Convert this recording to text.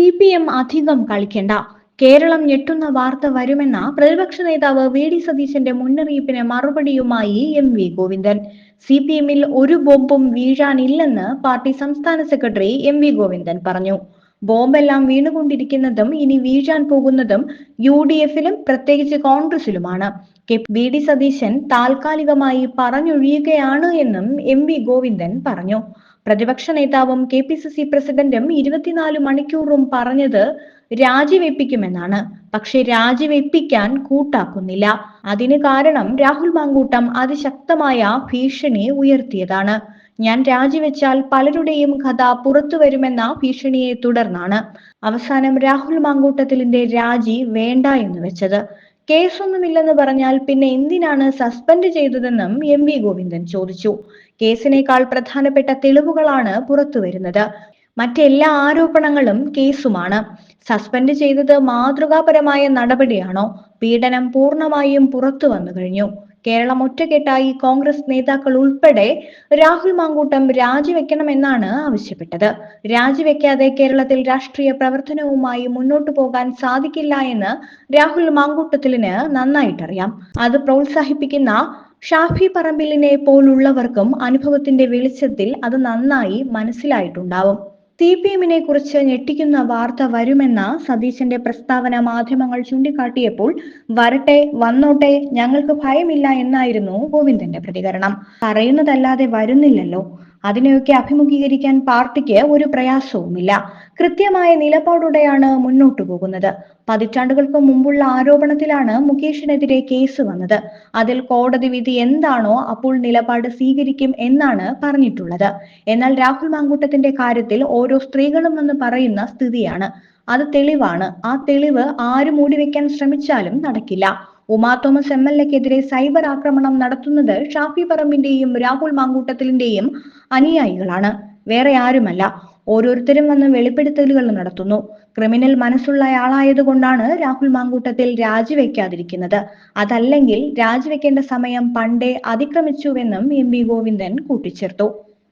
C P M അധികം കളിക്കേണ്ട. കേരളം ഞെട്ടുന്ന വാർത്ത വരുമെന്ന പ്രതിപക്ഷ നേതാവ് വി ഡി സതീശന്റെ മുന്നറിയിപ്പിന് മറുപടിയുമായി M V Govindan. C P എമ്മിൽ ഒരു ബോംബും വീഴാനില്ലെന്ന് പാർട്ടി സംസ്ഥാന സെക്രട്ടറി എം വി ഗോവിന്ദൻ പറഞ്ഞു. ബോംബെല്ലാം വീണുകൊണ്ടിരിക്കുന്നതും ഇനി വീഴാൻ പോകുന്നതും യു ഡി എഫിലും പ്രത്യേകിച്ച് കോൺഗ്രസിലുമാണ്. കെ വി ഡി സതീശൻ താൽക്കാലികമായി പറഞ്ഞൊഴിയുകയാണ് എന്നും എം വി ഗോവിന്ദൻ പറഞ്ഞു. പ്രതിപക്ഷ നേതാവും കെ പി സി സി പ്രസിഡന്റും ഇരുപത്തിനാല് മണിക്കൂറും പറഞ്ഞത് രാജിവെപ്പിക്കുമെന്നാണ്. പക്ഷെ രാജിവെപ്പിക്കാൻ കൂട്ടാക്കുന്നില്ല. അതിന് കാരണം രാഹുൽ മാങ്കൂട്ടം അതിശക്തമായ ഭീഷണി ഉയർത്തിയതാണ്. ഞാൻ രാജിവെച്ചാൽ പലരുടെയും കഥ പുറത്തു വരുമെന്ന ഭീഷണിയെ തുടർന്നാണ് അവസാനം രാഹുൽ മാങ്കൂട്ടത്തിലിന്റെ രാജി വേണ്ട എന്ന് വെച്ചത്. കേസൊന്നുമില്ലെന്ന് പറഞ്ഞാൽ പിന്നെ എന്തിനാണ് സസ്പെൻഡ് ചെയ്തതെന്നും എം വി ഗോവിന്ദൻ ചോദിച്ചു. കേസിനേക്കാൾ പ്രധാനപ്പെട്ട തെളിവുകളാണ് പുറത്തുവരുന്നത് മറ്റെല്ലാ ആരോപണങ്ങളും കേസുമാണ്. സസ്പെൻഡ് ചെയ്തത് മാതൃകാപരമായ നടപടിയാണോ? പീഡനം പൂർണമായും പുറത്തു വന്നു കഴിഞ്ഞു. കേരളം ഒറ്റക്കെട്ടായി കോൺഗ്രസ് നേതാക്കൾ ഉൾപ്പെടെ രാഹുൽ മാങ്കൂട്ടം രാജിവെക്കണമെന്നാണ് ആവശ്യപ്പെട്ടത്. രാജിവെക്കാതെ കേരളത്തിൽ രാഷ്ട്രീയ പ്രവർത്തനവുമായി മുന്നോട്ടു പോകാൻ സാധിക്കില്ല എന്ന് രാഹുൽ മാങ്കൂട്ടത്തിലിന് നന്നായിട്ടറിയാം. അത് പ്രോത്സാഹിപ്പിക്കുന്ന ഷാഫി പറമ്പിലിനെ പോലുള്ളവർക്കും അനുഭവത്തിന്റെ വെളിച്ചത്തിൽ അത് നന്നായി മനസ്സിലായിട്ടുണ്ടാവും. സി പി എമ്മിനെ കുറിച്ച് ഞെട്ടിക്കുന്ന വാർത്ത വരുമെന്ന സതീശന്റെ പ്രസ്താവന മാധ്യമങ്ങൾ ചൂണ്ടിക്കാട്ടിയപ്പോൾ വരട്ടെ വന്നോട്ടെ ഞങ്ങൾക്ക് ഭയമില്ല എന്നായിരുന്നു ഗോവിന്ദന്റെ പ്രതികരണം. പറയുന്നതല്ലാതെ വരുന്നില്ലല്ലോ. അതിനെയൊക്കെ അഭിമുഖീകരിക്കാൻ പാർട്ടിക്ക് ഒരു പ്രയാസവുമില്ല. കൃത്യമായ നിലപാടോടെയാണ് മുന്നോട്ടു പോകുന്നത്. പതിറ്റാണ്ടുകൾക്ക് മുമ്പുള്ള ആരോപണത്തിലാണ് മുകേഷിനെതിരെ കേസ് വന്നത്. അതിൽ കോടതി വിധി എന്താണോ അപ്പോൾ നിലപാട് സ്വീകരിക്കും എന്നാണ് പറഞ്ഞിട്ടുള്ളത്. എന്നാൽ രാഹുൽ മാങ്കൂട്ടത്തിന്റെ കാര്യത്തിൽ ഓരോ സ്ത്രീകളും എന്ന് പറയുന്ന സ്ഥിതിയാണ്. അത് തെളിവാണ്. ആ തെളിവ് ആര് മൂടിവെക്കാൻ ശ്രമിച്ചാലും നടക്കില്ല. ഉമാ തോമസ് എം എൽ എക്കെതിരെ സൈബർ ആക്രമണം നടത്തുന്നത് ഷാഫി പറമ്പിന്റെയും രാഹുൽ മാങ്കൂട്ടത്തിലിന്റെയും അനുയായികളാണ്. വേറെ ആരുമല്ല. ഓരോരുത്തരും വന്ന് വെളിപ്പെടുത്തലുകൾ നടത്തുന്നു. ക്രിമിനൽ മനസ്സുള്ള ആളായതുകൊണ്ടാണ് രാഹുൽ മാങ്കൂട്ടത്തിൽ രാജിവെക്കാതിരിക്കുന്നത്. അതല്ലെങ്കിൽ രാജിവെക്കേണ്ട സമയം പണ്ടേ അതിക്രമിച്ചുവെന്നും എം വി ഗോവിന്ദൻ കൂട്ടിച്ചേർത്തു.